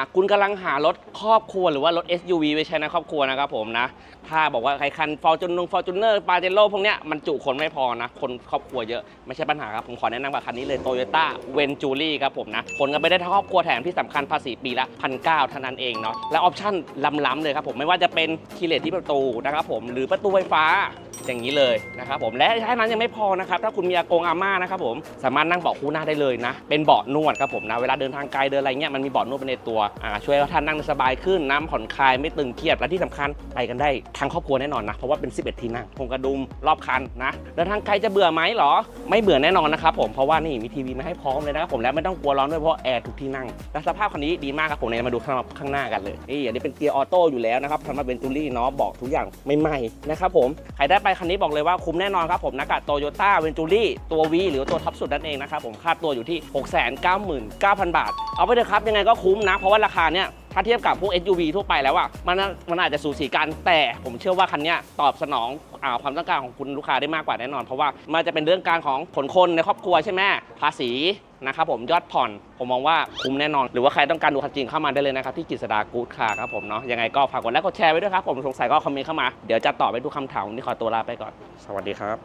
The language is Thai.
หากคุณกำลังหารถครอบครัวหรือว่ารถ SUV ไว้ใช้ในครอบครัวนะครับผมนะ ถ้าบอกว่าใครคันฟอร์จูนงฟอร์จูเนอร์ปาเจโร่พวกเนี้ยมันจุคนไม่พอนะ คนครอบครัวเยอะไม่ใช่ปัญหาครับ ผมขอแนะนำกับคันนี้เลยโตโยต้าเวนจูรี่ครับผมนะคนกันไปได้ทั้งครอบครัวแถมที่สำคัญภาษีปีละพันเเท่านั้นเองเนาะและออปชั่นล้ำๆเลยครับผมไม่ว่าจะเป็นคีเลสที่ประตูนะครับผมหรือประตูไฟฟ้า อย่างนี้เลยนะครับผมและแค่นั้นยังไม่พอนะครับถ้าคุณมีอากงอาม่านะครับผมสามารถนั่งเบาะคู่หน้าได้เลยนะ เป็นเบาะนวดครับผมนะเวลาเดินทางไกลเดินอะไรเงี้ยมันมีเบาะนวดไปในตัวอ่าช่วยให้ท่านนั่งสบายขึ้นน้ำผ่อนคลายไม่ตึงเครียดและที่สำคัญไปกันได้ทั้งครอบครัวแน่นอนนะเพราะว่าเป็น 11 ที่นั่งพงกระดุมรอบคันนะเดินทางไกลจะเบื่อไหมเหรอ ไม่เบื่อแน่นอนนะครับผมเพราะว่านี่มีทีวีมาให้พร้อมเลยนะครับผมและไม่ต้องกลัวร้อนด้วยเพราะแอร์ทุกที่นั่งและสภาพคันนี้ดีมากครับผมเนี่ยมาดูข้างข้างหน้ากันเลยนี่อันนี้เป็นเกียร์ออโต้อยู่แล้วนะครับทำมาเป็นตูรี่เนาะบอกทุกอย่างไม่ไหม้นะครับผมใครได้ไปคันนี้บอกเลยว่าคุ้มแน่นอนครับผมนากับโตโยต้าเวนจูรี่ตัว V หรือตัวท็อปสุดนั่นเองนะครับผมค่าตัวอยู่ที่ 699,000 บาท เอาไปเถอะครับยังไงก็คุ้มนะเพราะว่าราคาเนี่ยถ้าเทียบกับพวก SUV ทั่วไปแล้วอะมันมันอาจจะสูสีกัน แต่ผมเชื่อว่าคันนี้ตอบสนองอความต้องการของคุณลูกค้าได้มากกว่าแน่นอน เพราะว่ามันจะเป็นเรื่องการของขนคนในครอบครัวใช่ไหมภาษีนะครับผมยอดผ่อนผมมองว่าคุ้มแน่นอน หรือว่าใครต้องการดูคันจริงเข้ามาได้เลยนะครับ ที่กิษดากู๊ดคาร์ครับผมเนาะยังไงก็ฝากกดไลค์กดแชร์ไว้ด้วยครับผมสงสัยก็คอมเมนต์เข้ามา เดี๋ยวจะตอบไปทุกคำถามวันนี้ขอตัวลาไปก่อน สวัสดีครับ